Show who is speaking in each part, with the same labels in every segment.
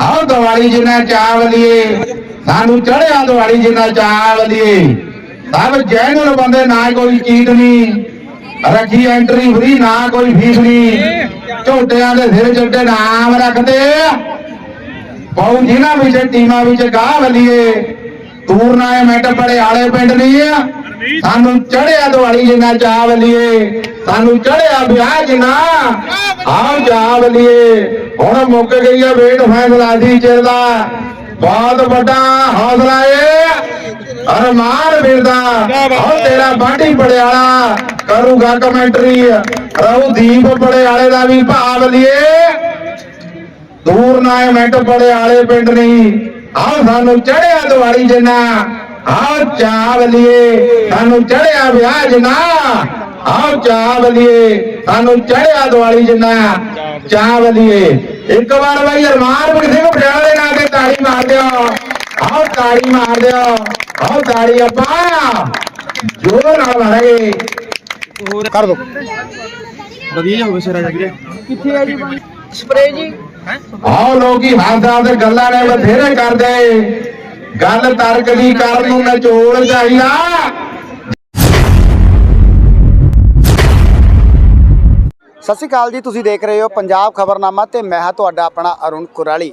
Speaker 1: ਆਓ ਦਿਵਾਲੀ ਜਿੰਨਾ ਚਾਹ ਵਲੀਏ। ਸਾਨੂੰ ਚੜਿਆ ਦਿਵਾਲੀ ਜਿੰਨਾ ਚਾਹ ਵਲੀਏ। ਸਭ ਜੈਨੂਨ ਬੰਦੇ, ਨਾ ਕੋਈ ਚੀਟ ਨਹੀਂ। ਰੱਖੀ ਐਂਟਰੀ ਫਰੀ ਨਾ ਕੋਈ ਫੀਸ ਨਹੀਂ। ਝੋਟਿਆਂ ਦੇ ਸਿਰ ਝੋਟੇ ਨਾਮ ਰੱਖਦੇ ਬਹੁ ਜਿਨ੍ਹਾਂ ਵਿੱਚ, ਟੀਮਾਂ ਵਿੱਚ ਗਾਹ ਵਲੀਏ। ਟੂਰਨਾਮੈਂਟ ਬੜੇ ਆਲੇ ਪਿੰਡ ਨਹੀਂ ਆ। ਸਾਨੂੰ ਚੜਿਆ ਦਿਵਾਲੀ ਜਿੰਨਾ ਚਾਹ ਵਲੀਏ ਸਾਨੂੰ ਚੜਿਆ ਵਿਆਹ ਜਿੰਨਾ ਆਓ ਜਾ ਵਲੀਏ ਹੁਣ ਮੁੱਕ ਗਈ ਆ ਵੇਟ ਫੈਸਲਾ ਦੀ ਚਿਰ ਦਾ ਬਹੁਤ ਵੱਡਾ ਹੌਸਲਾ ਏ। ਅਰਮਾਨ ਵੀਰ ਦਾ ਆਓ ਤੇਰਾ ਬਾਢੀ ਪੜਿਆਲਾ ਕਰੂਗਾ ਕਮੈਂਟਰੀ। ਰਹੂ ਦੀਪ ਪੜਿਆਲੇ ਦਾ ਵੀ ਭਾਵ ਲਈਏ ਟੂਰਨਾਮੈਂਟ ਮਿੰਟ ਪੜਿਆਲੇ ਪਿੰਡ ਨਹੀਂ, ਆਹ ਸਾਨੂੰ ਚੜਿਆ ਦਿਵਾਲੀ ਜਿੰਨਾ ਆਹ ਚਾਵਲੀਏ ਸਾਨੂੰ ਚੜਿਆ ਵਿਆਹ ਜਿੰਨਾ। ਆਹ ਚਾਵਲੀਏ ਸਾਨੂੰ ਚੜਿਆ ਦਿਵਾਲੀ ਜਿੰਨਾ। ਚਾਵਲੀਏ ਇੱਕ ਵਾਰ ਬਈ ਅਰਮਾਨ ਸਿੰਘ ਪਟਿਆਲਾ ਦੇ ਨਾਂ ਤੇ ਤਾੜੀ ਮਾਰ ਦਿਓ। ਆਹ ਤਾੜੀ ਮਾਰ ਦਿਓ। ਆਹ ਤਾੜੀ ਆਪਾਂ। ਜੋਰ ਨਾਲ ਮਾਰਾਂਗੇ।
Speaker 2: ਕਰ ਦੋ।
Speaker 3: ਵਧੀਆ ਜਿਹਾ ਹੋਵੇ ਸਿਰਾ ਜਾ
Speaker 2: ਕਿੱਥੇ ਆ ਜੀ ਸਪਰੇ ਜੀ।
Speaker 1: ਆਓ ਲੋਕੀ ਹਾਸਾ ਤੇ ਗੱਲਾਂ ਨੇ ਬਥੇਰੇ ਕਰਦੇ। ਗੱਲ ਤਰਕ ਦੀ ਕਰਨ ਨੂੰ ਨਿਚੋੜ ਚਾਹੀਦਾ
Speaker 2: ਸਤਿ ਸ਼੍ਰੀ ਅਕਾਲ ਜੀ, ਤੁਸੀਂ ਦੇਖ ਰਹੇ ਹੋ ਪੰਜਾਬ ਖਬਰਨਾਮਾ ਤੇ ਮੈਂ ਹਾਂ ਤੁਹਾਡਾ ਆਪਣਾ ਅਰੁਣ ਕੁਰਾਲੀ।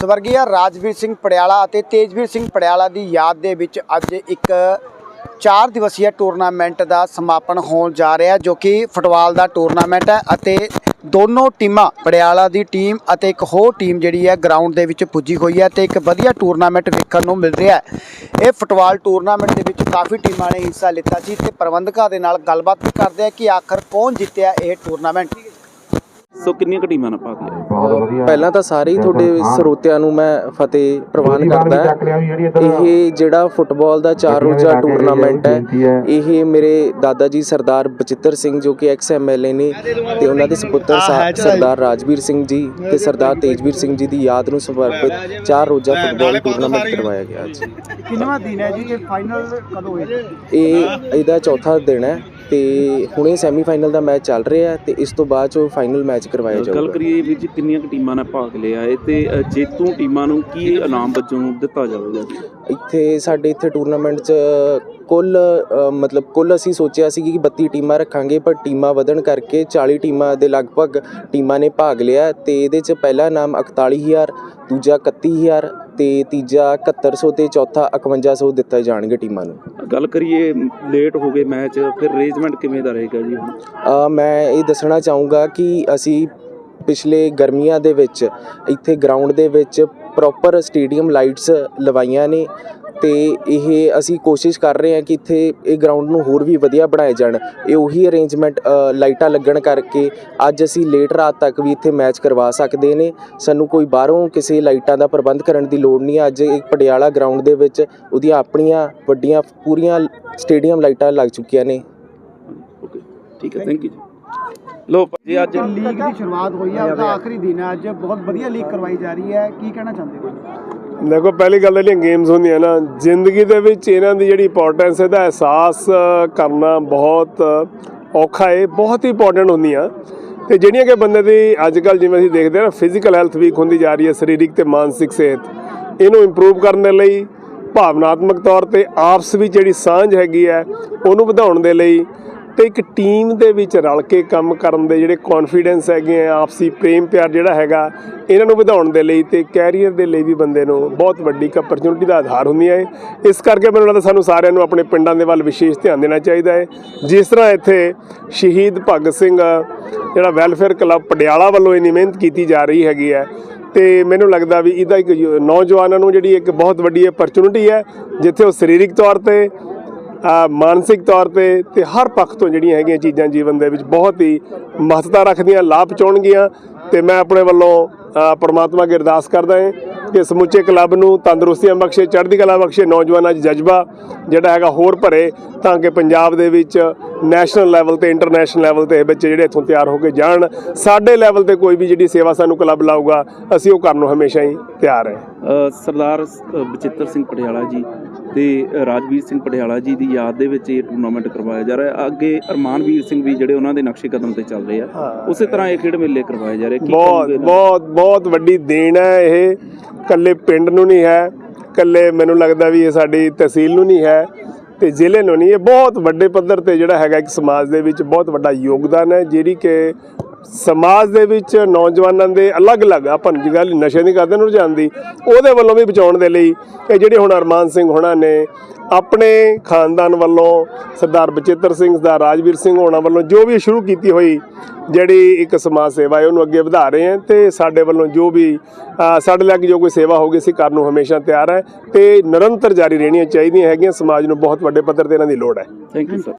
Speaker 2: ਸਵਰਗੀਆ ਰਾਜਵੀਰ ਸਿੰਘ ਪੜਿਆਲਾ ਅਤੇ ਤੇਜਵੀਰ ਸਿੰਘ ਪੜਿਆਲਾ ਦੀ ਯਾਦ ਦੇ ਵਿੱਚ ਅੱਜ ਇੱਕ 4 ਦਿਵਸੀय ਟੂਰਨਾਮੈਂਟ ਦਾ ਸਮਾਪਨ ਹੋਣ ਜਾ ਰਿਹਾ, ਜੋ ਕਿ ਫੁੱਟਬਾਲ ਦਾ ਟੂਰਨਾਮੈਂਟ ਹੈ ਅਤੇ ਦੋਨੋਂ ਟੀਮਾਂ, ਪੜਿਆਲਾ ਦੀ ਟੀਮ ਅਤੇ ਇੱਕ ਹੋਰ ਟੀਮ ਜਿਹੜੀ ਹੈ ਗਰਾਊਂਡ ਦੇ ਵਿੱਚ ਪੁੱਜੀ ਹੋਈ ਹੈ ਤੇ ਇੱਕ ਵਧੀਆ ਟੂਰਨਾਮੈਂਟ ਵੇਖਣ ਨੂੰ ਮਿਲ ਰਿਹਾ ਹੈ। ਇਹ ਫੁੱਟਬਾਲ ਟੂਰਨਾਮੈਂਟ ਦੇ ਵਿੱਚ ਕਾਫੀ ਟੀਮਾਂ ਨੇ ਹਿੱਸਾ ਲਿੱਤਾ ਸੀ ਤੇ ਪ੍ਰਬੰਧਕਾਂ ਦੇ ਨਾਲ ਗੱਲਬਾਤ ਵੀ ਕਰਦੇ ਆ ਕਿ ਆਖਰ ਕੌਣ ਜਿੱਤਿਆ ਇਹ ਟੂਰਨਾਮੈਂਟ
Speaker 3: ਸੋ ਕਿੰਨੀਆਂ ਕੁ ਟੀਮਾਂ ਭਾਗ ਲਿਆ?
Speaker 1: ਬਹੁਤ ਵਧੀਆ।
Speaker 4: ਪਹਿਲਾਂ ਤਾਂ ਸਾਰੇ ਹੀ ਤੁਹਾਡੇ ਸਰੋਤਿਆਂ ਨੂੰ ਮੈਂ ਫਤਿਹ ਪ੍ਰਵਾਨ ਕਰਦਾ ਹਾਂ। ਇਹ ਜਿਹੜਾ ਫੁੱਟਬਾਲ ਦਾ ਚਾਰ ਰੋਜ਼ਾ ਟੂਰਨਾਮੈਂਟ ਹੈ ਇਹ ਮੇਰੇ ਦਾਦਾ ਜੀ ਸਰਦਾਰ ਬਚਿੱਤਰ ਸਿੰਘ ਜੋ ਕਿ ਐਕਸ ਐਮਐਲਏ ਨੇ ਤੇ ਉਹਨਾਂ ਦੇ ਸੁਪੁੱਤਰ ਸਰਦਾਰ ਰਾਜਵੀਰ ਸਿੰਘ ਜੀ ਤੇ ਸਰਦਾਰ ਤੇਜਵੀਰ ਸਿੰਘ ਜੀ ਦੀ ਯਾਦ ਨੂੰ ਸਮਰਪਿਤ ਚਾਰ ਰੋਜ਼ਾ ਫੁੱਟਬਾਲ ਟੂਰਨਾਮੈਂਟ ਕਰਵਾਇਆ ਗਿਆ ਅੱਜ।
Speaker 2: ਕਿੰਨਵਾਂ ਦਿਨ ਹੈ ਜੀ? ਇਹ ਫਾਈਨਲ ਕਦੋਂ ਹੋਏਗਾ
Speaker 4: ਇਹ ਇਹਦਾ ਚੌਥਾ ਦਿਨ ਹੈ। ਤੇ ਹੁਣੇ ਸੈਮੀਫਾਈਨਲ ਦਾ ਮੈਚ ਚੱਲ ਰਿਹਾ ਤੇ ਇਸ ਤੋਂ ਬਾਅਦ ਜੋ ਫਾਈਨਲ ਮੈਚ ਕਰਵਾਇਆ
Speaker 3: ਗੱਲ
Speaker 4: ਜਾਊਗਾ।
Speaker 3: ਕਰੀਏ ਵੀ ਜੀ ਕਿੰਨੀਆਂ ਟੀਮਾਂ ਨੇ ਭਾਗ ਲਿਆ ਹੈ ਤੇ ਜੇਤੂ ਟੀਮਾਂ ਨੂੰ ਕੀ ਇਨਾਮ ਵਜੋਂ ਦਿੱਤਾ ਜਾਵੇਗਾ?
Speaker 4: ਇੱਥੇ ਸਾਡੇ ਇੱਥੇ ਟੂਰਨਾਮੈਂਟ 'ਚ ਕੁੱਲ ਮਤਲਬ ਕੁੱਲ ਅਸੀਂ ਸੋਚਿਆ ਸੀ ਕਿ 32 ਟੀਮਾਂ ਰੱਖਾਂਗੇ ਪਰ ਟੀਮਾਂ ਵਧਣ ਕਰਕੇ 40 ਟੀਮਾਂ ਦੇ ਲਗਭਗ ਟੀਮਾਂ ਨੇ ਭਾਗ ਲਿਆ ਤੇ ਇਹਦੇ 'ਚ ਪਹਿਲਾ ਨਾਮ 41000 ਦੂਜਾ 31000 ਤੇ ਤੀਜਾ 7100 ਤੇ ਚੌਥਾ 5100 ਦਿੱਤਾ ਜਾਣਗੇ ਟੀਮਾਂ ਨੂੰ।
Speaker 3: ਗੱਲ ਕਰੀਏ ਲੇਟ ਹੋ ਗਏ ਮੈਚ ਫਿਰ ਅਰੇਂਜਮੈਂਟ ਕਿਵੇਂ ਦਾ ਰਹੇਗਾ ਜੀ ਹੁਣ?
Speaker 4: ਮੈਂ ਇਹ ਦੱਸਣਾ ਚਾਹੂੰਗਾ ਕਿ ਅਸੀਂ ਪਿਛਲੇ ਗਰਮੀਆਂ ਦੇ ਵਿੱਚ, ਇੱਥੇ ਗਰਾਊਂਡ ਦੇ ਵਿੱਚ ਪ੍ਰੋਪਰ ਸਟੇਡੀਅਮ ਲਾਈਟਸ ਲਵਾਈਆਂ ਨੇ। ਤੇ ਇਹ ਅਸੀਂ ਕੋਸ਼ਿਸ਼ ਕਰ ਰਹੇ ਹਾਂ ਕਿ ਇੱਥੇ ਇਹ ਗਰਾਊਂਡ ਨੂੰ ਹੋਰ ਵੀ ਵਧੀਆ ਬਣਾਏ ਜਾਣ। ਇਹ ਉਹੀ ਅਰੇਂਜਮੈਂਟ ਲਾਈਟਾਂ ਲੱਗਣ ਕਰਕੇ ਅੱਜ ਅਸੀਂ ਲੇਟ ਰਾਤ ਤੱਕ ਵੀ ਇੱਥੇ ਮੈਚ ਕਰਵਾ ਸਕਦੇ ਨੇ। ਸਾਨੂੰ ਕੋਈ ਬਾਹਰੋਂ ਕਿਸੇ ਲਾਈਟਾਂ ਦਾ ਪ੍ਰਬੰਧ ਕਰਨ ਦੀ ਲੋੜ ਨਹੀਂ। ਅੱਜ ਇੱਕ ਪਟਿਆਲਾ ਗਰਾਊਂਡ ਦੇ ਵਿੱਚ ਉਹਦੀਆਂ ਆਪਣੀਆਂ ਵੱਡੀਆਂ, ਪੂਰੀਆਂ ਸਟੇਡੀਅਮ ਲਾਈਟਾਂ ਲੱਗ ਚੁੱਕੀਆਂ ਨੇ।
Speaker 3: ਓਕੇ ਠੀਕ ਹੈ ਥੈਂਕ ਯੂ ਜੀ। ਲੋ ਜੀ ਅੱਜ
Speaker 2: ਲੀਗ ਦੀ ਸ਼ੁਰੂਆਤ ਹੋਈ ਹੈ ਉਹਦਾ ਆਖਰੀ ਦਿਨ ਹੈ ਅੱਜ ਬਹੁਤ ਵਧੀਆ ਲੀਗ ਕਰਵਾਈ ਜਾ ਰਹੀ ਹੈ। ਕੀ ਕਹਿਣਾ ਚਾਹੁੰਦੇ ਹੋ?
Speaker 5: ਦੇਖੋ ਪਹਿਲੀ ਗੱਲ ਜਿਹੜੀਆਂ ਗੇਮਸ ਹੁੰਦੀਆਂ ਨਾ ਜ਼ਿੰਦਗੀ ਦੇ ਵਿੱਚ ਇਹਨਾਂ ਦੀ ਜਿਹੜੀ ਇੰਪੋਰਟੈਂਸ ਇਹਦਾ ਅਹਿਸਾਸ ਕਰਨਾ ਬਹੁਤ ਔਖਾ ਹੈ ਬਹੁਤ ਹੀ ਇੰਪੋਰਟੈਂਟ ਹੁੰਦੀਆਂ। ਤੇ ਜਿਹੜੀਆਂ ਕਿ ਬੰਦੇ ਦੀ ਅੱਜ ਕੱਲ ਜਿਵੇਂ ਅਸੀਂ ਦੇਖਦੇ ਹਾਂ ਨਾ ਫਿਜ਼ੀਕਲ ਹੈਲਥ ਵੀਕ ਹੁੰਦੀ ਜਾ ਰਹੀ ਹੈ ਸਰੀਰਕ ਤੇ ਮਾਨਸਿਕ ਸਿਹਤ। ਇਹਨੂੰ ਇੰਪਰੂਵ ਕਰਨ ਦੇ ਲਈ ਭਾਵਨਾਤਮਕ ਤੌਰ ਤੇ ਆਪਸ ਵਿੱਚ ਜਿਹੜੀ ਸਾਂਝ ਹੈਗੀ ਹੈ ਉਹਨੂੰ ਵਧਾਉਣ ਦੇ ਲਈ ਤੇ ਇੱਕ ਟੀਮ ਦੇ ਵਿੱਚ ਰਲ ਕੇ ਕੰਮ ਕਰਨ ਦੇ ਜਿਹੜੇ ਕੌਨਫੀਡੈਂਸ ਹੈਗੇ ਆ, ਆਪਸੀ ਪ੍ਰੇਮ ਪਿਆਰ ਜਿਹੜਾ ਹੈਗਾ, ਇਹਨਾਂ ਨੂੰ ਵਧਾਉਣ ਦੇ ਲਈ ਤੇ ਕੈਰੀਅਰ ਦੇ ਲਈ ਵੀ ਬੰਦੇ ਨੂੰ ਬਹੁਤ ਵੱਡੀ ਇੱਕ ਅਪਰਚੂਨਿਟੀ ਦਾ ਆਧਾਰ ਹੁੰਦੀਆਂ ਹੈ ਇਸ ਕਰਕੇ ਮੈਨੂੰ ਲੱਗਦਾ ਸਾਨੂੰ ਸਾਰਿਆਂ ਨੂੰ ਆਪਣੇ ਪਿੰਡਾਂ ਦੇ ਵੱਲ ਵਿਸ਼ੇਸ਼ ਧਿਆਨ ਦੇਣਾ ਚਾਹੀਦਾ ਹੈ ਜਿਸ ਤਰ੍ਹਾਂ ਇੱਥੇ ਸ਼ਹੀਦ ਭਗਤ ਸਿੰਘ, ਜਿਹੜਾ ਵੈਲਫੇਅਰ ਕਲੱਬ ਪਟਿਆਲਾ ਵੱਲੋਂ ਇੰਨੀ ਮਿਹਨਤ ਕੀਤੀ ਜਾ ਰਹੀ ਹੈਗੀ ਹੈ ਤੇ ਮੈਨੂੰ ਲੱਗਦਾ ਵੀ ਇਹਦਾ ਇੱਕ ਯੁ- ਨੌਜਵਾਨਾਂ ਨੂੰ ਜਿਹੜੀ ਇੱਕ ਬਹੁਤ ਵੱਡੀ ਅਪਰਚੂਨਿਟੀ ਹੈ ਜਿੱਥੇ ਉਹ ਸਰੀਰਕ ਤੌਰ ਤੇ ਮਾਨਸਿਕ ਤੌਰ ਤੇ ਤੇ ਹਰ ਪੱਖ ਤੋਂ ਜਿਹੜੀਆਂ ਹੈਗੀਆਂ ਚੀਜ਼ਾਂ ਜੀਵਨ ਦੇ ਵਿੱਚ ਬਹੁਤ ਹੀ ਮਹੱਤਤਾ ਰੱਖਦੀਆਂ, ਲਾਭ ਪਹੁੰਚਾਉਣਗੀਆਂ ਤੇ ਮੈਂ ਆਪਣੇ ਵੱਲੋਂ ਪਰਮਾਤਮਾ ਪ੍ਰਮਾਤਮਾ ਅੱਗੇ ਅਰਦਾਸ ਕਰਦਾ ਹਾਂ ਕਿ ਸਮੁੱਚੇ ਕਲੱਬ ਨੂੰ ਤੰਦਰੁਸਤੀਆਂ ਬਖਸ਼ੇ, ਚੜ੍ਹਦੀ ਕਲਾ ਬਖਸ਼ੇ, ਨੌਜਵਾਨਾਂ 'ਚ ਜਜ਼ਬਾ ਜਿਹੜਾ ਹੈਗਾ ਹੋਰ ਭਰੇ ਤਾਂ ਕਿ ਪੰਜਾਬ ਦੇ ਵਿੱਚ ਨੈਸ਼ਨਲ ਲੈਵਲ ਤੇ, ਇੰਟਰਨੈਸ਼ਨਲ ਲੈਵਲ ਤੇ ਇਹ ਬੱਚੇ ਜਿਹੜੇ ਇੱਥੋਂ ਤਿਆਰ ਹੋ ਕੇ ਜਾਣ। ਸਾਡੇ ਲੈਵਲ ਤੇ ਕੋਈ ਵੀ ਜਿਹੜੀ ਸੇਵਾ ਸਾਨੂੰ ਕਲੱਬ ਲਾਊਗਾ, ਅਸੀਂ ਉਹ ਕਰਨ ਨੂੰ ਹਮੇਸ਼ਾ ਹੀ ਤਿਆਰ ਹੈ।
Speaker 3: ਸਰਦਾਰ ਬਚਿੱਤਰ ਸਿੰਘ ਪਟਿਆਲਾ ਜੀ ਤੇ ਰਾਜਵੀਰ ਸਿੰਘ ਪਟਿਆਲਾ ਜੀ ਦੀ ਯਾਦ ਦੇ ਵਿੱਚ ਇਹ ਟੂਰਨਾਮੈਂਟ ਕਰਵਾਇਆ ਜਾ ਰਿਹਾ ਹੈ। ਅੱਗੇ ਅਰਮਾਨਵੀਰ ਸਿੰਘ ਵੀ ਜਿਹੜੇ ਉਹਨਾਂ ਦੇ ਨਕਸ਼ੇ ਕਦਮ ਤੇ ਚੱਲ ਰਹੇ ਆ। ਉਸੇ ਤਰ੍ਹਾਂ ਇਹ ਖੇਡ ਮੇਲੇ ਕਰਵਾਏ ਜਾ ਰਹੇ ਕੀ
Speaker 5: ਬਹੁਤ ਬਹੁਤ ਬਹੁਤ ਵੱਡੀ ਦੇਣ ਹੈ ਇਹ। ਕੱਲੇ ਪਿੰਡ ਨੂੰ ਨਹੀਂ ਹੈ ਕੱਲੇ ਮੈਨੂੰ ਲੱਗਦਾ ਵੀ ਇਹ ਸਾਡੀ ਤਹਿਸੀਲ ਨੂੰ ਨਹੀਂ ਹੈ ਤੇ ਜ਼ਿਲ੍ਹੇ ਨੂੰ ਨਹੀਂ ਇਹ ਬਹੁਤ ਵੱਡੇ ਪੱਧਰ ਤੇ ਜਿਹੜਾ ਹੈਗਾ ਇੱਕ ਸਮਾਜ ਦੇ ਵਿੱਚ ਬਹੁਤ ਵੱਡਾ ਯੋਗਦਾਨ ਹੈ ਜਿਹੜੀ ਕਿ ਸਮਾਜ ਦੇ ਵਿੱਚ ਨੌਜਵਾਨਾਂ ਦੇ ਅਲੱਗ-ਅਲੱਗ ਆਪਾਂ ਗੱਲ ਨਸ਼ੇ ਦੀ ਕਰਦੇ ਨੂੰ ਰੁਝਾਨ ਦੀ ਉਹਦੇ ਵੱਲੋਂ ਵੀ ਬਚਾਉਣ ਦੇ ਲਈ ਇਹ ਜਿਹੜੇ ਹੁਣ ਅਰਮਾਨ ਸਿੰਘ ਹੋਣਾ ਨੇ ਆਪਣੇ ਖਾਨਦਾਨ ਵੱਲੋਂ ਸਰਦਾਰ ਬਚਿੱਤਰ ਸਿੰਘ ਸਰਦਾਰ ਰਾਜਵੀਰ ਸਿੰਘ ਹੋਣਾ ਵੱਲੋਂ ਜੋ ਵੀ ਸ਼ੁਰੂ ਕੀਤੀ ਹੋਈ ਜਿਹੜੀ ਇੱਕ ਸਮਾਜ ਸੇਵਾ ਹੈ ਉਹਨੂੰ ਅੱਗੇ ਵਧਾ ਰਹੇ ਹਾਂ ਤੇ ਸਾਡੇ ਵੱਲੋਂ ਜੋ ਵੀ ਅ, ਸਾਡੇ ਲੱਗ ਜੋ ਕੋਈ ਸੇਵਾ ਹੋਗੀ ਸੀ ਕਰਨ ਨੂੰ ਹਮੇਸ਼ਾ ਤਿਆਰ ਹੈ ਤੇ ਨਿਰੰਤਰ ਜਾਰੀ ਰਹਿਣੀਆਂ ਚਾਹੀਦੀਆਂ ਹੈਗੀਆਂ ਸਮਾਜ ਨੂੰ ਬਹੁਤ ਵੱਡੇ ਪੱਧਰ ਤੇ ਇਹਨਾਂ ਦੀ ਲੋੜ ਹੈ।
Speaker 3: Thank you sir